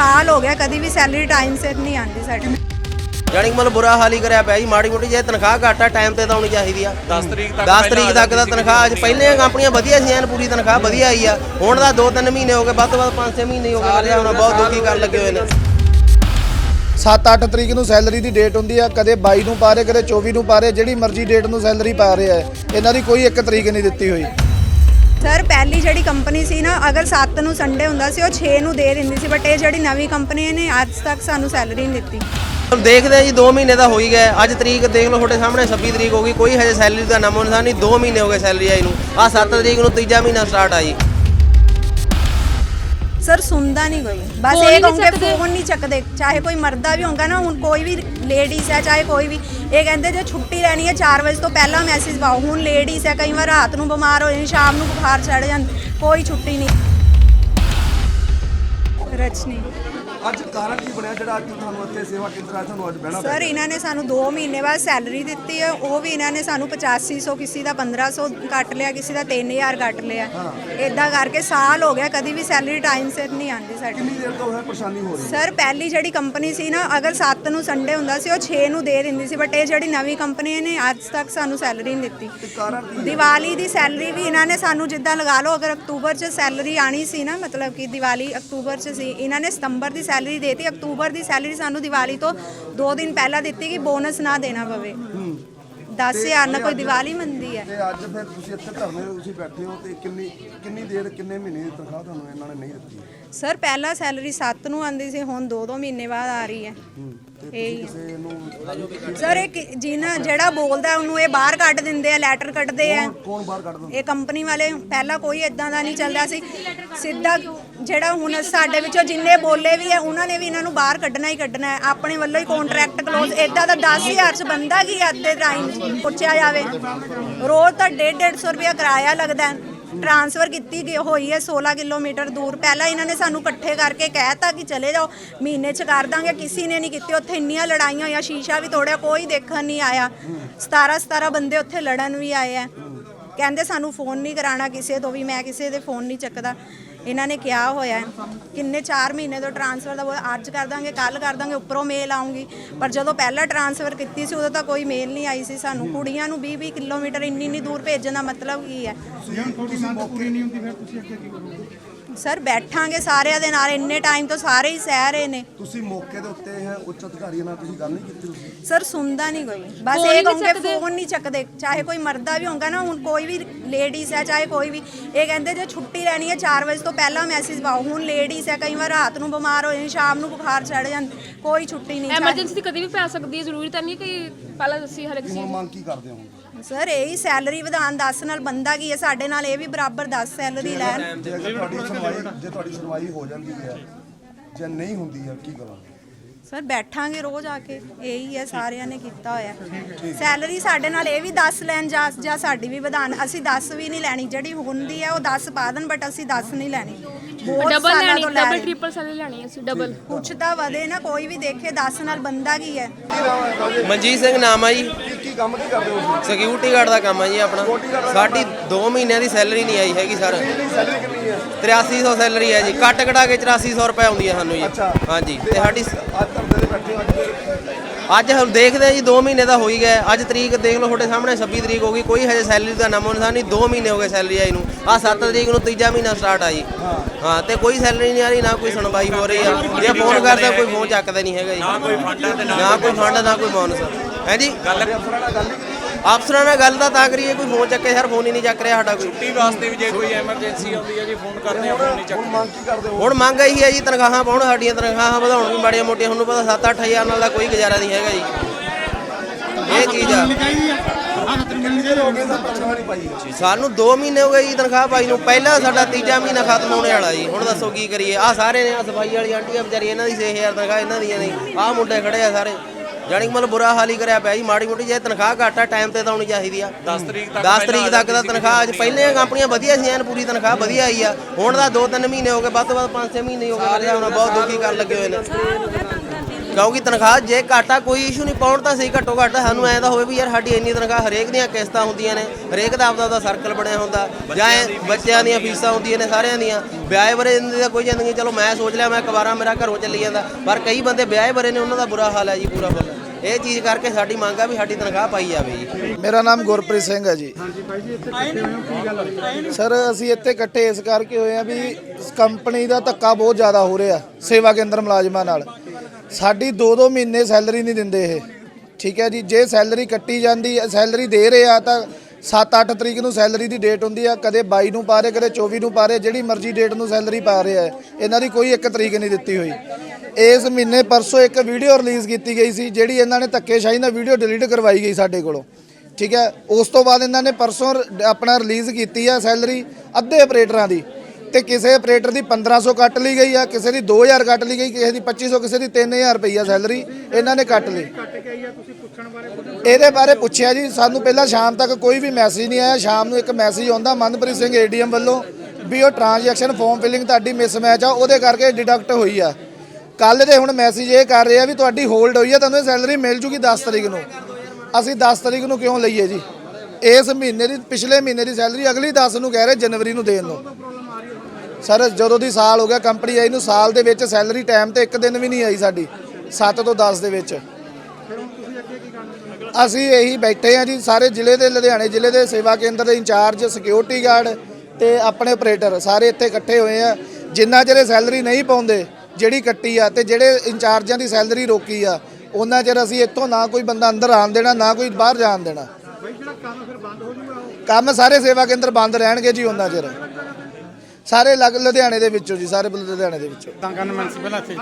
ਸਾਲ ਹੋ ਗਿਆ ਕਦੀ ਵੀ ਸੈਲਰੀ ਟਾਈਮ ਸਿਰ ਨਹੀਂ ਆਉਂਦੀ ਸਾਡੀ ਕਿ ਮਤਲਬ ਬੁਰਾ ਹਾਲ ਹੀ ਕਰਿਆ ਪਿਆ ਜੀ ਮਾੜੀ ਮੋਟੀ ਜੇ ਤਨਖਾਹ ਘੱਟ ਆ ਟਾਈਮ ਤੇ ਤਾਂ ਆਉਣੀ ਚਾਹੀਦੀ ਆ। 10 ਤਰੀਕ ਤੱਕ 10 ਤਰੀਕ ਤੱਕ ਦਾ ਤਨਖਾਹ ਅੱਜ ਪਹਿਲੀਆਂ ਕੰਪਨੀਆਂ ਵਧੀਆ ਸੀ ਐਨ ਪੂਰੀ ਤਨਖਾਹ ਵਧੀਆ ਆਈ ਆ। ਹੁਣ ਦਾ 2-3 ਮਹੀਨੇ ਹੋ ਗਏ ਵੱਧ ਤੋਂ ਵੱਧ 5-6 ਮਹੀਨੇ ਹੋ ਗਏ ਵਧੀਆ ਹੁਣ ਬਹੁਤ ਦੁਖੀ ਕਰਨ ਲੱਗੇ ਹੋਏ ਨੇ। 7-8 ਤਰੀਕ ਨੂੰ ਸੈਲਰੀ ਦੀ ਡੇਟ ਹੁੰਦੀ ਆ ਕਦੇ 22 ਨੂੰ ਪਾ ਰਹੇ ਕਦੇ 24 ਨੂੰ ਪਾ ਰਹੇ ਜਿਹੜੀ ਮਰਜ਼ੀ ਡੇਟ ਨੂੰ ਸੈਲਰੀ ਪਾ ਰਹੇ ਆ ਇਹਨਾਂ ਦੀ ਕੋਈ ਇੱਕ ਤਰੀਕ ਨਹੀਂ ਦਿੱਤੀ ਹੋਈ। ਸਰ, ਪਹਿਲੀ ਜਿਹੜੀ ਕੰਪਨੀ ਸੀ ਨਾ, ਅਗਰ 7 ਨੂੰ ਸੰਡੇ ਹੁੰਦਾ ਸੀ, ਉਹ 6 ਨੂੰ ਦੇ ਦਿੰਦੀ ਸੀ ਬਟ ਇਹ ਜਿਹੜੀ ਨਵੀਂ ਕੰਪਨੀ ਨੇ ਅੱਜ ਤੱਕ ਸਾਨੂੰ ਸੈਲਰੀ ਨਹੀਂ ਦਿੱਤੀ। ਹੁਣ ਦੇਖਦੇ ਜੀ 2 ਮਹੀਨੇ ਦਾ ਹੋ ਹੀ ਗਏ। ਅੱਜ ਤਰੀਕ ਦੇਖ ਲਓ, ਤੁਹਾਡੇ ਸਾਹਮਣੇ 26 ਤਰੀਕ ਹੋ ਗਈ। ਕੋਈ ਹਜੇ ਸੈਲਰੀ ਦਾ ਨਾਮੋ ਨਿਸ਼ਾਨ ਨਹੀਂ 2 ਮਹੀਨੇ ਹੋ ਗਏ ਸੈਲਰੀ ਆਈ ਨੂੰ। ਆ 7 ਤਰੀਕ ਨੂੰ ਤੀਜਾ ਮਹੀਨਾ ਸਟਾਰਟ ਆ ਜੀ। ਸਰ ਸੁਣਦਾ ਨਹੀਂ ਕੋਈ। ਬਸ ਇਹ ਕਹੋਗੇ। ਫੋਨ ਨਹੀਂ ਚੱਕਦੇ। ਚਾਹੇ ਕੋਈ ਮਰਦਾ ਵੀ ਹੋਗਾ ਨਾ ਹੁਣ ਕੋਈ ਵੀ ਲੇਡੀਜ਼ ਹੈ ਚਾਹੇ ਕੋਈ ਵੀ ਇਹ ਕਹਿੰਦੇ ਜੇ ਛੁੱਟੀ ਲੈਣੀ ਹੈ 4 ਵਜੇ ਤੋਂ ਪਹਿਲਾਂ ਮੈਸੇਜ ਪਾਓ। ਹੁਣ ਲੇਡੀਜ਼ ਹੈ ਕਈ ਵਾਰ ਰਾਤ ਨੂੰ ਬਿਮਾਰ ਹੋ ਜਾਂਦੀ ਸ਼ਾਮ ਨੂੰ ਬੁਖਾਰ ਚੜ ਜਾਂਦਾ ਕੋਈ ਛੁੱਟੀ ਨਹੀਂ। ਰਚਨੀ ਅੱਜ ਕਾਰਨ ਕੀ ਬਣਿਆ ਜਿਹੜਾ ਅੱਜ ਤੁਹਾਨੂੰ ਇੱਥੇ ਸੇਵਾ ਕੇਂਦਰ ਆ ਤੁਹਾਨੂੰ ਅੱਜ ਬਹਿਣਾ ਸਰ ਇਹਨਾਂ ਨੇ ਸਾਨੂੰ 2 ਮਹੀਨੇ ਬਾਅਦ ਸੈਲਰੀ ਦਿੱਤੀ ਹੈ। ਉਹ ਵੀ ਇਹਨਾਂ ਨੇ ਸਾਨੂੰ 8500 ਕਿਸੇ ਦਾ 1500 ਕੱਟ ਲਿਆ ਕਿਸੇ ਦਾ 3000 ਕੱਟ ਲਿਆ। ਇਦਾਂ ਕਰਕੇ ਸਾਲ ਹੋ ਗਿਆ ਕਦੀ ਵੀ ਸੈਲਰੀ ਟਾਈਮ ਸਿਰ ਨਹੀਂ ਆਉਂਦੀ ਸਾਡੀ। ਕਿੰਨੀ ਦੇਰ ਤੋਂ ਹੈ ਪਰੇਸ਼ਾਨੀ ਹੋ ਰਹੀ ਸਰ ਪਹਿਲੀ ਜਿਹੜੀ ਕੰਪਨੀ ਸੀ ਨਾ ਅਗਰ 7 ਨੂੰ ਸੰਡੇ ਹੁੰਦਾ ਸੀ ਉਹ 6 ਨੂੰ ਦੇ ਦਿੰਦੀ ਸੀ ਬਟ ਇਹ ਜਿਹੜੀ ਨਵੀਂ ਕੰਪਨੀ ਨੇ ਅੱਜ ਤੱਕ ਸਾਨੂੰ ਸੈਲਰੀ ਨਹੀਂ ਦਿੱਤੀ। ਦੀਵਾਲੀ ਦੀ ਸੈਲਰੀ ਵੀ ਇਹਨਾਂ ਨੇ ਸਾਨੂੰ ਜਿੱਦਾਂ ਲਗਾ ਲਓ ਅਗਰ ਅਕਤੂਬਰ 'ਚ ਸੈਲਰੀ ਆਣੀ ਸੀ ਨਾ ਮਤਲਬ ਕਿ ਦੀਵਾਲੀ ਅਕਤੂਬਰ 'ਚ ਸੀ ਇਹਨਾਂ ਨੇ ਸਤੰਬਰ ਦੀ ਸੈਲਰੀ ਦੇਤੀ ਅਕਤੂਬਰ ਦੀ ਸੈਲਰੀ ਸਾਨੂੰ ਦੀਵਾਲੀ ਤੋਂ 2 ਦਿਨ ਪਹਿਲਾਂ ਦਿੱਤੀ ਕਿ ਬੋਨਸ ਨਾ ਦੇਣਾ ਪਵੇ। 10000 ਨਾਲ ਕੋਈ ਦੀਵਾਲੀ ਮੰਦੀ ਹੈ। ਤੇ ਅੱਜ ਫਿਰ ਤੁਸੀਂ ਇੱਥੇ ਧਰਨੇ ਤੇ ਤੁਸੀਂ ਬੈਠੇ ਹੋ ਤੇ ਕਿੰਨੀ ਕਿੰਨੀ ਦੇਰ ਕਿੰਨੇ ਮਹੀਨੇ ਦੀ ਤਨਖਾਹ ਤੁਹਾਨੂੰ ਇਹਨਾਂ ਨੇ ਨਹੀਂ ਦਿੱਤੀ? ਸਰ ਪਹਿਲਾਂ ਸੈਲਰੀ 7 ਨੂੰ ਆਉਂਦੀ ਸੀ ਹੁਣ 2-2 ਮਹੀਨੇ ਬਾਅਦ ਆ ਰਹੀ ਹੈ। ਇਹ ਕਿਸੇ ਨੂੰ ਸਰ ਇਹ ਕਿ- ਜਿਹਨਾਂ ਜਿਹੜਾ ਬੋਲਦਾ ਉਹਨੂੰ ਇਹ ਬਾਹਰ ਕੱਢ ਦਿੰਦੇ ਆ ਲੈਟਰ ਕੱਢਦੇ ਆ। ਕੌਣ ਬਾਹਰ ਕੱਢ ਇਹ ਕੰਪਨੀ ਵਾਲੇ ਪਹਿਲਾਂ ਕੋਈ ਇਦਾਂ ਦਾ ਨਹੀਂ ਚੱਲਦਾ ਸੀ। ਸਿੱਧਾ ਜਿਹੜਾ ਹੁਣ ਸਾਡੇ ਵਿੱਚੋਂ ਜਿੰਨੇ ਬੋਲੇ ਵੀ ਹੈ ਉਹਨਾਂ ਨੇ ਵੀ ਇਹਨਾਂ ਨੂੰ ਬਾਹਰ ਕੱਢਣਾ ਹੀ ਕੱਢਣਾ ਹੈ। ਆਪਣੇ ਵੱਲੋਂ ਹੀ ਕੰਟਰੈਕਟ ਕਲੋਜ਼ ਇਦਾਂ ਦਾ 10000 ਚ ਬੰਦਾ ਕੀ ਅੱਧੇ ਟਾਈਮ ਪੁੱਛਿਆ ਜਾਵੇ। ਰੋਜ਼ ਤਾਂ 1.5 150 ਰੁਪਇਆ ਕਿਰਾਇਆ ਲੱਗਦਾ ਹੈ। ਟ੍ਰਾਂਸਫਰ ਕੀਤੀ ਗਈ, ਹੋਈ ਹੈ 16 ਕਿਲੋਮੀਟਰ ਦੂਰ। ਪਹਿਲਾਂ ਇਹਨਾਂ ਨੇ ਸਾਨੂੰ ਇਕੱਠੇ ਕਰਕੇ ਕਹਿਤਾ ਕਿ ਚਲੇ ਜਾਓ, ਮਹੀਨੇ ਚ ਕਰ ਦਾਂਗੇ। ਕਿਸੇ ਨੇ ਨਹੀਂ ਕੀਤੀ। ਉੱਥੇ ਇੰਨੀਆਂ ਲੜਾਈਆਂ ਹੋਈਆਂ, ਸ਼ੀਸ਼ਾ ਵੀ ਤੋੜਿਆ, ਕੋਈ ਦੇਖਣ ਨਹੀਂ ਆਇਆ। 17 17 ਬੰਦੇ ਉੱਥੇ ਲੜਨ ਵੀ ਆਏ ਆ। ਕਹਿੰਦੇ ਸਾਨੂੰ ਫੋਨ ਨਹੀਂ ਕਰਾਣਾ ਕਿਸੇ ਤੋਂ ਵੀ, ਮੈਂ ਕਿਸੇ ਦੇ ਫੋਨ ਨਹੀਂ ਚੱਕਦਾ। ਇਹਨਾਂ ਨੇ ਕਿਹਾ ਹੋਇਆ ਹੈ। ਕਿੰਨੇ 4 ਮਹੀਨੇ ਤੋਂ ਟ੍ਰਾਂਸਫਰ ਦਾ ਬੋਲ- ਅੱਜ ਕਰ ਦਾਂਗੇ ਕੱਲ ਕਰ ਦਾਂਗੇ, ਉੱਪਰੋਂ ਮੇਲ ਆਉਂਗੀ ਪਰ ਜਦੋਂ ਪਹਿਲਾਂ ਟ੍ਰਾਂਸਫਰ ਕੀਤੀ ਸੀ, ਉਦੋਂ ਤਾਂ ਕੋਈ ਮੇਲ ਨਹੀਂ ਆਈ ਸੀ ਸਾਨੂੰ। ਕੁੜੀਆਂ ਨੂੰ 20 20 ਕਿਲੋਮੀਟਰ ਇੰਨੀ ਇੰਨੀ ਦੂਰ ਭੇਜਣ ਦਾ ਮਤਲਬ ਕੀ ਹੈ? ਸਰ ਬੈਠਾਂਗੇ ਸਾਰਿਆਂ ਦੇ ਨਾਲ ਇੰਨੇ ਟਾਈਮ ਤੋਂ ਸਾਰੇ ਹੀ ਸਹਿ ਰਹੇ ਨੇ। ਤੁਸੀਂ ਮੌਕੇ ਦੇ ਉੱਤੇ ਹੈ ਉੱਚ ਅਧਿਕਾਰੀਆਂ ਨਾਲ ਤੁਸੀਂ ਗੱਲ ਨਹੀਂ ਕੀਤੀ ਤੁਸੀਂ? ਸਰ ਸੁਣਦਾ ਨਹੀਂ ਕੋਈ। ਬਸ ਇਹ ਕਹੋਗੇ। ਫੋਨ ਨਹੀਂ ਚੱਕਦੇ। ਚਾਹੇ ਕੋਈ ਮਰਦਾ ਵੀ ਹੋਗਾ ਨਾ ਹੁਣ ਕੋਈ ਵੀ ਲੇਡੀਜ਼ ਹੈ ਚਾਹੇ ਕੋਈ ਵੀ। ਇਹ ਕਹਿੰਦੇ ਜੇ ਛੁੱਟੀ ਲੈਣੀ ਹੈ 4 ਵਜੇ ਤੋਂ ਪਹਿਲਾਂ ਮੈਸੇਜ ਪਾਓ। ਹੁਣ ਲੇਡੀਜ਼ ਹੈ ਕਈ ਵਾਰ ਰਾਤ ਨੂੰ ਬਿਮਾਰ ਹੋ ਜਾਂਦੀ ਸ਼ਾਮ ਨੂੰ ਬੁਖਾਰ ਚੜ ਜਾਂਦਾ। ਕੋਈ ਛੁੱਟੀ ਨਹੀਂ ਐਮਰਜੈਂਸੀ ਕਦੇ ਵੀ ਪੈ ਸਕਦੀ ਹੈ ਜ਼ਰੂਰੀ ਤਾਂ ਨਹੀਂ ਕਿ ਪਹਿਲਾਂ ਦੱਸੀ ਹਰ ਇੱਕ ਹੁਣ ਚੀਜ਼। ਮੰਗ ਕੀ ਕਰਦੇ ਹੋ? ਸਰ ਇਹੀ ਸੈਲਰੀ ਵਧਾਉਣ 10 ਨਾਲ ਬੰਦਾ ਕੀ ਹੈ? ਸਾਡੇ ਨਾਲ ਇਹ ਵੀ ਬਰਾਬਰ 10 ਸੈਲਰੀ ਲੈਣ। ਜੇ ਅਗਰ ਤੁਹਾਡੀ ਸੁਣਵਾਈ ਜੇ ਤੁਹਾਡੀ ਸੁਣਵਾਈ ਹੋ ਜਾਂਦੀ ਹੈ ਜੇ ਨਹੀਂ ਹੁੰਦੀ ਹੈ ਕੀ ਕਰੋਗੇ? ਸਰ ਬੈਠਾਂਗੇ ਰੋਜ਼ ਆ ਕੇ। ਇਹੀ ਹੈ ਸਾਰਿਆਂ ਨੇ ਕੀਤਾ ਹੋਇਆ। ਸੈਲਰੀ ਸਾਡੇ ਨਾਲ ਇਹ ਵੀ 10 ਲੈਣ ਜਾਂ ਜਾਂ ਸਾਡੀ ਵੀ ਵਧਾਣ ਅਸੀਂ 10 ਵੀ ਨਹੀਂ ਲੈਣੀ। ਜਿਹੜੀ ਹੁੰਦੀ ਹੈ ਉਹ 10 ਪਾ ਦੇਣ ਬਟ ਅਸੀਂ 10 ਨਹੀਂ ਲੈਣੀ। ਡਬਲ ਸਾਲਾਂ ਲੈਣੀ ਡਬਲ। ਟ੍ਰਿਪਲ ਸੈਲਰੀ ਲੈਣੀ ਅਸੀਂ ਡਬਲ ਕੁਛ ਤਾਂ ਵਧੇ ਨਾ ਕੋਈ ਵੀ ਦੇਖੇ 10 ਨਾਲ ਬੰਦਾ ਕੀ ਹੈ? ਮਨਜੀਤ ਸਿੰਘ ਨਾਮ ਆ ਜੀ। ਕੀ ਕੰਮ ਕੀ ਕਰਦੇ ਹੋ ਤੁਸੀਂ? ਸਿਕਿਉਰਿਟੀ ਗਾਰਡ ਦਾ ਕੰਮ ਆ ਜੀ ਆਪਣਾ। ਸਾਡੀ 2 ਮਹੀਨਿਆਂ ਦੀ ਸੈਲਰੀ ਨਹੀਂ ਆਈ ਹੈਗੀ ਸਰ। ਸੈਲਰੀ ਕਿੰਨੀ ਹੈ? 8300 ਸੈਲਰੀ ਹੈ ਜੀ। ਕੱਟ ਕਟਾ ਕੇ 8400 ਰੁਪਏ ਆਉਂਦੀ ਹੈ ਸਾਨੂੰ ਜੀ। ਹਾਂਜੀ। ਤੇ ਸਾਡੀ ਅੱਜ ਬੈਠੇ ਅੱਜ ਅੱਜ ਹੁਣ ਦੇਖਦੇ ਆ ਜੀ 2 ਮਹੀਨੇ ਦਾ ਹੋ ਹੀ ਗਏ। ਅੱਜ ਤਰੀਕ ਦੇਖ ਲਓ ਤੁਹਾਡੇ ਸਾਹਮਣੇ 26 ਤਰੀਕ ਹੋ ਗਈ। ਕੋਈ ਹਜੇ ਸੈਲਰੀ ਦਾ ਨਾਮੋ ਨਿਸ਼ਾਨ ਨਹੀਂ 2 ਮਹੀਨੇ ਹੋ ਗਏ ਸੈਲਰੀ ਆਈ ਨੂੰ। ਆ 7 ਤਰੀਕ ਨੂੰ ਤੀਜਾ ਮਹੀਨਾ ਸਟਾਰਟ ਆ ਜੀ। ਹਾਂ। ਤੇ ਕੋਈ ਸੈਲਰੀ ਨਹੀਂ ਆ ਰਹੀ ਨਾ ਕੋਈ ਸੁਣਵਾਈ ਹੋ ਰਹੀ ਆ। ਜੇ ਫੋਨ ਕਰਦਾ ਕੋਈ ਫੋਨ ਚੱਕਦਾ ਨਹੀਂ ਹੈਗਾ ਜੀ। ਨਾ ਕੋਈ ਫੰਡ ਤੇ ਨਾ ਕੋਈ ਫੰਡ ਨਾ ਕੋਈ ਬੋਨਸ ਹੈ ਜੀ? ਗੱਲ ਅਫਸਰਾਂ ਨਾਲ ਗੱਲ ਤਾਂ ਤਾਂ ਕਰੀਏ ਕੋਈ ਫੋਨ ਚੱਕੇ ਸਰ ਫੋਨ ਹੀ ਨਹੀਂ ਚੱਕ ਰਿਹਾ ਸਾਡਾ ਕੋਈ। ਛੁੱਟੀ ਵਾਸਤੇ ਵੀ ਜੇ ਕੋਈ ਐਮਰਜੈਂਸੀ ਆਉਂਦੀ ਹੈ ਜੀ ਫੋਨ ਕਰਦੇ ਆ ਫੋਨ ਨਹੀਂ ਹੁਣ ਮੰਗ ਕੀ ਕਰਦੇ ਹੋ? ਹੁਣ ਮੰਗ ਇਹੀ ਹੈ ਜੀ ਤਨਖਾਹਾਂ ਪਾਉਣ ਸਾਡੀਆਂ ਤਨਖਾਹਾਂ ਵਧਾਉਣ ਵੀ ਮਾੜੀਆਂ ਮੋਟੀਆਂ ਤੁਹਾਨੂੰ ਪਤਾ 7-8000 ਨਾਲ ਦਾ ਕੋਈ ਗੁਜ਼ਾਰਾ ਨਹੀਂ ਹੈਗਾ ਜੀ। ਇਹ ਚੀਜ਼ ਆ। ਹੋ ਗਏ ਤਾਂ ਤਨਖਾਹ ਨਹੀਂ ਪਾਈ ਹੈ ਸਾਨੂੰ 2 ਮਹੀਨੇ ਹੋ ਗਏ ਜੀ ਤਨਖਾਹ ਪਾਈ ਨੂੰ। ਪਹਿਲਾਂ ਸਾਡਾ ਤੀਜਾ ਮਹੀਨਾ ਖਤਮ ਹੋਣੇ ਵਾਲਾ ਜੀ। ਹੁਣ ਦੱਸੋ ਕੀ ਕਰੀਏ। ਆ ਸਾਰੇ ਨੇ ਸਫ਼ਾਈ ਵਾਲੀ ਆਂਟੀ ਆ ਵਿਚਾਰੀ ਇਹਨਾਂ ਦੀ 6000 ਤਨਖਾਹ ਇਹਨਾਂ ਦੀਆਂ ਨਹੀਂ। ਆਹ ਮੁੰਡੇ ਖੜੇ ਆ ਸਾਰੇ। ਜਾਣੀ ਕਿ ਮਤਲਬ ਬੁਰਾ ਹਾਲ ਹੀ ਕਰਿਆ ਪਿਆ ਜੀ ਮਾੜੀ ਮੋਟੀ ਜੇ ਤਨਖਾਹ ਘੱਟ ਆ ਟਾਈਮ ਤੇ ਤਾਂ ਆਉਣੀ ਚਾਹੀਦੀ ਆ। 10 ਤਰੀਕ ਤੱਕ 10 ਤਰੀਕ ਤੱਕ ਦਾ ਤਨਖਾਹ ਅੱਜ ਪਹਿਲੀਆਂ ਕੰਪਨੀਆਂ ਵਧੀਆ ਸੀ ਐਨ ਪੂਰੀ ਤਨਖਾਹ ਵਧੀਆ ਆਈ ਆ। ਹੁਣ ਦਾ 2-3 ਮਹੀਨੇ ਹੋ ਗਏ ਵੱਧ ਤੋਂ ਵੱਧ 5-6 ਮਹੀਨੇ ਹੋ ਗਏ ਵਧੀਆ ਹੁਣ ਬਹੁਤ ਦੁਖੀ ਕਰਨ ਲੱਗੇ ਹੋਏ ਨੇ। ਕਿਉਂਕਿ ਤਨਖਾਹ ਜੇ ਘਾਟਾ ਕੋਈ ਇਸ਼ੂ ਨਹੀਂ ਪਾਉਣ ਤਾਂ ਸਹੀ ਘੱਟੋ ਘੱਟ ਸਾਨੂੰ ਐਂ ਤਾਂ ਹੋਵੇ ਵੀ ਯਾਰ ਸਾਡੀ ਇੰਨੀ ਤਨਖਾਹ ਹਰੇਕ ਦੀਆਂ ਕਿਸ਼ਤਾਂ ਹੁੰਦੀਆਂ ਨੇ ਹਰੇਕ ਦਾ ਆਪਦਾ ਆਪਦਾ ਸਰਕਲ ਬਣਿਆ ਹੁੰਦਾ ਜਾਂ ਇਹ ਬੱਚਿਆਂ ਦੀਆਂ ਫੀਸਾਂ ਹੁੰਦੀਆਂ ਨੇ ਸਾਰਿਆਂ ਦੀਆਂ ਵਿਆਹ ਬਰੇ ਦੀ ਤਾਂ ਕੋਈ ਜ਼ਿੰਦਗੀ ਚਲੋ ਮੈਂ ਸੋਚ ਲਿਆ ਮੈਂ ਕਵਾਰਾ ਮੇਰਾ ਘਰੋਂ ਚੱਲੀ ਜਾਂਦਾ ਪਰ ਕਈ ਬੰਦੇ ਵਿਆਹ ਬਰੇ ਨੇ ਉਹਨਾਂ ਦਾ ਬੁਰਾ ਹਾਲ ਹੈ ਜੀ ਪੂਰਾ ਫੁੱਲ ਇਹ ਚੀਜ਼ ਕਰਕੇ ਸਾਡੀ ਮੰਗ ਆ ਵੀ ਸਾਡੀ ਤਨਖਾਹ ਪਾਈ ਜਾਵੇ ਜੀ। ਮੇਰਾ ਨਾਮ ਗੁਰਪ੍ਰੀਤ ਸਿੰਘ ਹੈ ਜੀ। ਹਾਂਜੀ ਭਾਈ ਜੀ ਇੱਥੇ ਇਕੱਠੇ ਹੋਏ ਹੋ? ਕੀ ਗੱਲ ਸਰ ਅਸੀਂ ਇੱਥੇ ਇਕੱਠੇ ਇਸ ਕਰਕੇ ਹੋਏ ਆ ਵੀ ਕੰਪਨੀ ਦਾ ਧੱਕਾ ਬਹੁਤ ਜ਼ਿਆਦਾ ਹੋ ਰਿਹਾ ਸੇਵਾ ਕੇਂਦਰ ਮੁਲਾਜ਼ਮਾਂ ਨਾਲ। ਸਾਡੀ 2-2 ਮਹੀਨੇ ਸੈਲਰੀ ਨਹੀਂ ਦਿੰਦੇ ਇਹ। ਠੀਕ ਹੈ ਜੀ, ਜੇ ਸੈਲਰੀ ਕੱਟੀ ਜਾਂਦੀ, ਸੈਲਰੀ ਦੇ ਰਹੇ ਆ ਤਾਂ 7-8 ਤਰੀਕ ਨੂੰ ਸੈਲਰੀ ਦੀ ਡੇਟ ਹੁੰਦੀ ਆ, ਕਦੇ 22 ਨੂੰ ਪਾ ਰਹੇ, ਕਦੇ 24 ਨੂੰ ਪਾ ਰਹੇ, ਜਿਹੜੀ ਮਰਜ਼ੀ ਡੇਟ ਨੂੰ ਸੈਲਰੀ ਪਾ ਰਹੇ ਆ, ਇਹਨਾਂ ਦੀ ਕੋਈ ਇੱਕ ਤਰੀਕ ਨਹੀਂ ਦਿੱਤੀ ਹੋਈ। ਇਸ ਮਹੀਨੇ ਪਰਸੋਂ ਇੱਕ ਵੀਡੀਓ ਰਿਲੀਜ਼ ਕੀਤੀ ਗਈ ਸੀ, ਜਿਹੜੀ ਇਹਨਾਂ ਨੇ ਧੱਕੇਸ਼ਾਹੀ ਨਾਲ ਵੀਡੀਓ ਡਿਲੀਟ ਕਰਵਾਈ ਗਈ ਸਾਡੇ ਕੋਲੋਂ। ਠੀਕ ਹੈ, ਉਸ ਤੋਂ ਬਾਅਦ ਇਹਨਾਂ ਨੇ ਪਰਸੋਂ ਆਪਣਾ ਰਿਲੀਜ਼ ਕੀਤੀ ਆ ਸੈਲਰੀ ਅੱਧੇ ਆਪਰੇਟਰਾਂ ਦੀ। ਤੇ ਕਿਸੇ ਆਪਰੇਟਰ ਦੀ 1500 ਕੱਟ ਲਈ ਗਈ ਆ, ਕਿਸੇ ਦੀ 2000 ਕੱਟ ਲਈ ਗਈ, ਕਿਸੇ ਦੀ 2500 ਕਿਸੇ ਦੀ 3000 ਰੁਪਈਆ ਸੈਲਰੀ ਇਹਨਾਂ ਨੇ ਕੱਟ ਲਈ। ਇਹਦੇ ਬਾਰੇ ਪੁੱਛਿਆ ਜੀ, ਸਾਨੂੰ ਪਹਿਲਾਂ ਸ਼ਾਮ ਤੱਕ ਕੋਈ ਵੀ ਮੈਸੇਜ ਨਹੀਂ ਆਇਆ, ਸ਼ਾਮ ਨੂੰ ਇੱਕ ਮੈਸੇਜ ਆਉਂਦਾ ਮਨਪ੍ਰੀਤ ਸਿੰਘ ਏਡੀਐਮ ਵੱਲੋਂ ਵੀ ਉਹ ਟ੍ਰਾਂਜੈਕਸ਼ਨ ਫਾਰਮ ਫਿਲਿੰਗ ਤੁਹਾਡੀ ਮਿਸਮੈਚ ਆ, ਉਹਦੇ ਕਰਕੇ ਡਿਡਕਟ ਹੋਈ ਆ। ਕੱਲ ਦੇ ਹੁਣ ਮੈਸੇਜ ਇਹ ਕਰ ਰਿਹਾ ਵੀ ਤੁਹਾਡੀ ਹੋਲਡ ਹੋਈ ਆ, ਤੁਹਾਨੂੰ ਸੈਲਰੀ ਮਿਲ ਜੂਗੀ 10 ਤਰੀਕ ਨੂੰ। ਅਸੀਂ 10 ਤਰੀਕ ਨੂੰ ਕਿਉਂ ਲਈਏ ਜੀ? ਇਸ ਮਹੀਨੇ ਦੀ, ਪਿਛਲੇ ਮਹੀਨੇ ਦੀ ਸੈਲਰੀ ਅਗਲੀ 10 ਨੂੰ ਕਹਿ ਰਹੇ ਜਨਵਰੀ ਨੂੰ ਦੇਣ ਨੂੰ। ਸਰ ਜਦੋਂ ਦੀ ਸਾਲ ਹੋ ਗਿਆ ਕੰਪਨੀ ਆਈ ਨੂੰ ਸਾਲ ਦੇ ਵਿੱਚ ਸੈਲਰੀ ਟਾਈਮ ਤੇ ਇੱਕ ਦਿਨ ਵੀ ਨਹੀਂ ਆਈ ਸਾਡੀ 7 ਤੋਂ 10 ਦੇ ਵਿੱਚ। ਅਸੀਂ ਇਹੀ ਬੈਠੇ ਆ ਜੀ ਸਾਰੇ ਜ਼ਿਲ੍ਹੇ ਦੇ ਲੁਧਿਆਣੇ ਜ਼ਿਲ੍ਹੇ ਦੇ ਸੇਵਾ ਕੇਂਦਰ ਦੇ ਇੰਚਾਰਜ ਸਿਕਿਉਰਿਟੀ ਗਾਰਡ ਤੇ ਆਪਣੇ ਆਪਰੇਟਰ ਸਾਰੇ ਇੱਥੇ ਇਕੱਠੇ ਹੋਏ ਆ। ਜਿੰਨਾ ਚਿਰ ਸੈਲਰੀ ਨਹੀਂ ਪਾਉਂਦੇ ਜਿਹੜੀ ਕੱਟੀ ਆ ਤੇ ਜਿਹੜੇ ਇੰਚਾਰਜਾਂ ਦੀ ਸੈਲਰੀ ਰੋਕੀ ਆ ਉਹਨਾਂ ਚਿਰ ਅਸੀਂ ਇੱਥੋਂ ਨਾ ਕੋਈ ਬੰਦਾ ਅੰਦਰ ਆਣ ਦੇਣਾ ਨਾ ਕੋਈ ਬਾਹਰ ਜਾਣ ਦੇਣਾ। ਕੰਮ ਸਾਰੇ ਸੇਵਾ ਕੇਂਦਰ ਬੰਦ ਰਹਿਣਗੇ ਜੀ ਉਹਨਾਂ ਚਿਰ। ਸਾਰੇ ਲੱਗ ਲੁਧਿਆਣੇ ਦੇ ਵਿੱਚੋਂ ਜੀ ਸਾਰੇ ਲੁਧਿਆਣੇ ਦੇ ਵਿੱਚੋਂ। ਤਾਂ ਕਰਨ ਮਿਊਨਿਸਪਲ ਇੱਥੇ।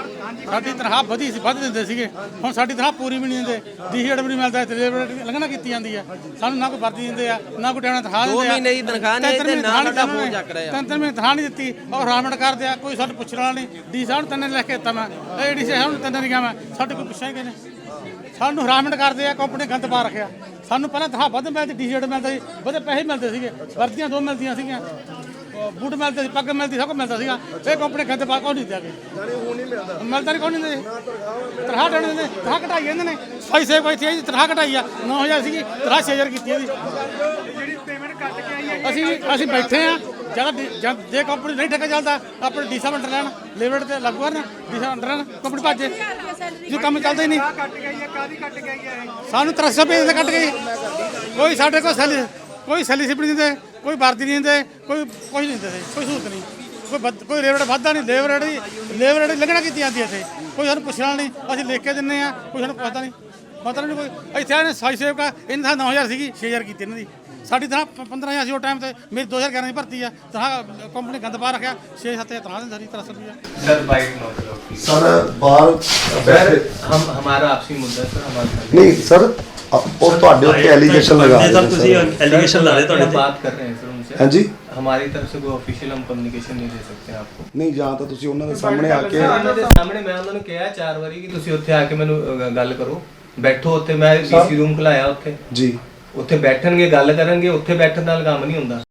ਸਾਡੀ ਤਨਖਾਹ ਵਧੀ ਸੀ ਵੱਧ ਦਿੰਦੇ ਸੀਗੇ। ਹੁਣ ਸਾਡੀ ਤਨਖਾਹ ਪੂਰੀ ਵੀ ਨਹੀਂ ਦਿੰਦੇ। ਡੀਹੇਡ ਵੀ ਨਹੀਂ ਮਿਲਦਾ ਇੱਥੇ ਲੇਬਰ ਲੰਘਣਾ ਕੀਤੀ ਜਾਂਦੀ ਆ। ਸਾਨੂੰ ਨਾ ਕੋਈ ਵਰਦੀ ਦਿੰਦੇ ਆ ਨਾ ਕੋਈ ਟਾਈਮ ਤਨਖਾਹ ਦਿੰਦੇ ਆ। ਮਹੀਨੇ ਦੀ ਤਨਖਾਹ ਨਹੀਂ ਤਿੰਨ ਤੇ ਮਹੀਨੇ ਨਾ ਸਾਡਾ ਨਹੀਂ ਫੋਨ ਚੱਕ ਰਹੇ। ਤਿੰਨ ਤਿੰਨ ਮਹੀਨੇ ਤਨਖਾਹ ਨਹੀਂ ਦਿੱਤੀ ਔਰ ਹਰਾਮਟ ਕਰਦੇ ਆ ਕੋਈ ਸਾਨੂੰ ਪੁੱਛਣ ਵਾਲਾ ਨਹੀਂ। ਡੀ ਸਾਹਿਬ ਨੂੰ ਤੰਨੇ ਲਿਖ ਕੇ ਦਿੱਤਾ ਮੈਂ। ਇਹ ਡੀ ਸਾਹਿਬ ਨੂੰ ਤੰਨੇ ਨਹੀਂ ਗਿਆ ਮੈਂ। ਸਾਡੇ ਕੋਈ ਪੁੱਛਿਆ ਕਿ ਨਹੀਂ ਸਾਨੂੰ ਹਰਾਮਟ ਕਰਦੇ ਆ ਕੰਪਨੀ ਗੰਦ ਪਾ ਰੱਖਿਆ। ਸਾਨੂੰ ਪਹਿਲਾਂ ਤਨਖਾਹ ਵੱਧ ਮਿਲਦੀ ਡੀ-ਸ਼ਰਟ ਮਿਲਦਾ ਸੀ ਵਧੇ ਪੈਸੇ ਮਿਲਦੇ ਸੀਗੇ। ਵਰਦੀਆਂ ਦੋ ਮਿਲਦੀਆਂ ਸੀਗੀਆਂ। ਬੂਟ ਮਿਲਦੇ ਸੀ ਪੱਗ ਮਿਲਦੀ ਸਭ ਕੁਝ ਮਿਲਦਾ ਸੀਗਾ। ਇਹ ਕੰਪਨੀ ਗੰਦ ਪਾ ਕੋਈ ਨਹੀਂ ਦਿਆ ਕੇ ਹੁਣ ਨਹੀਂ ਮਿਲਦਾ। ਮਿਲਦਾ ਨਹੀਂ ਕੋਈ ਨਹੀਂ ਦਿੰਦੇ ਤਨਖਾਹ ਦੇਣ ਦਿੰਦੇ ਤਨਖਾਹ ਘਟਾਈ ਜਾਂਦੇ ਨੇ। ਸਫ਼ਾਈ ਸੇਵ ਕੋਈ ਇੱਥੇ ਤਨਖਾਹ ਘਟਾਈ ਆ। 9000 ਸੀਗੀ ਤਨਖਾਹ 6000 ਕੀਤੀ ਇਹਦੀ ਜਿਹੜੀ ਪੇਮੈਂਟ ਕੱਟ ਕੇ ਆਈ ਹੈ ਅਸੀਂ ਅਸੀਂ ਬੈਠੇ ਆ ਜਦ ਜਦ ਜੇ ਕੰਪਨੀ ਨਹੀਂ ਠੇਕਾ ਚੱਲਦਾ ਆਪਣੇ ਡੀਸਾ ਅੰਡਰ ਲੈਣ ਲਿਮਿਟ ਤੇ ਲੱਗੂ ਕਰਨ ਡੀਸਾ ਅੰਡਰ ਲੈਣ ਕੰਪਨੀ ਭੱਜੇ। ਜੋ ਕੰਮ ਚੱਲਦਾ ਹੀ ਨਹੀਂ। ਕੱਟ ਗਈ ਹੈ ਕਾਦੀ ਕੱਟ ਗਈ ਹੈ ਸਾਨੂੰ 300 ਰੁਪਏ ਦੇ ਕੱਟ ਗਈ ਕੋਈ ਸਾਡੇ ਕੋਲ ਸੈਲੀ ਕੋਈ ਸੈਲੀ ਸਿਪ ਨਹੀਂ ਦਿੰਦੇ। ਕੋਈ ਵਰਦੀ ਨਹੀਂ ਦਿੰਦੇ ਕੋਈ ਕੁਝ ਨਹੀਂ ਦਿੰਦੇ ਕੋਈ ਸਹੂਲਤ ਨਹੀਂ ਕੋਈ ਵੱਧ- ਕੋਈ ਰੇਟ ਵਾਧਾ ਨਹੀਂ ਲੇਬਰ ਰੇਟ ਦੀ ਲੇਬਰ ਰੇਟ ਲੱਗਣਾ ਕੀਤੀ ਜਾਂਦੀ ਹੈ ਇੱਥੇ ਕੋਈ ਸਾਨੂੰ ਪੁੱਛਣਾ ਨਹੀਂ ਅਸੀਂ ਲਿਖ ਕੇ ਦਿੰਨੇ ਆ ਕੋਈ ਸਾਨੂੰ ਪਤਾ ਨਹੀਂ ਪਤਾ ਨਹੀਂ ਕੋਈ ਇੱਥੇ ਆਨੇ ਸਾਈ ਸੇਵਕਾ ਇਹਨਾਂ ਦਾ 9000 ਸੀਗੀ 6000 ਕੀਤੀ ਇਹਨਾਂ ਦੀ ਸਾਡੀ ਤਾਂ 15000 ਸੀ ਉਹ ਟਾਈਮ ਤੇ ਮੇਰੀ 2011 ਦੀ ਭਰਤੀ ਆ ਤਾਂ ਕੰਪਨੀ ਗੰਦ ਪਾ ਰੱਖਿਆ 6-7000 ਤਨਖਾਹ ਦਿੰਦੀ ਸਾਰੀ 300 ਰੁਪਏ sir bike not allowed sir ਬਾਹਰ सर हम हमारा आपसी मुद्दा है सर हमारे ਨਹੀਂ ਸਰ ਅ- ਉਹ ਤੁਹਾਡੇ ਉੱਤੇ ਐਲੀਗੇਸ਼ਨ ਲਗਾ ਰਹੇ ਸਰ ਨੇ ਤੁਸੀਂ ਸਰ ਐਲੀਗੇਸ਼ਨ ਲਾ ਰਹੇ ਤੁਹਾਡੇ हम ਤੇ बात कर रहे हैं सर उनसे ਹਾਂਜੀ हमारी तरफ से कोई ऑफिशियल हम कम्युनिकेशन नहीं दे सकते हैं आपको ਨਹੀਂ ਜਾਂ ਤਾਂ ਤੁਸੀਂ ਉਹਨਾਂ ਦੇ ਸਾਹਮਣੇ ਆ ਕੇ ਉਹਨਾਂ ਦੇ ਸਾਹਮਣੇ ਮੈਂ ਉਹਨਾਂ ਨੂੰ ਕਿਹਾ ਚਾਰ ਵਾਰੀ ਕਿ ਤੁਸੀਂ ਉੱਥੇ ਆ ਕੇ ਮੈਨੂੰ ਅ, ਗੱਲ ਕਰੋ ਬੈਠੋ ਉੱਥੇ ਮੈਂ ਡੀਸੀ ਰੂਮ ਖਲਾਇਆ ਉੱਥੇ ਜੀ ਉੱਥੇ ਬੈਠਣਗੇ ਗੱਲ ਕਰਨਗੇ ਉੱਥੇ ਬੈਠਣ ਨਾਲ ਕੰਮ ਨਹੀਂ ਹੁੰਦਾ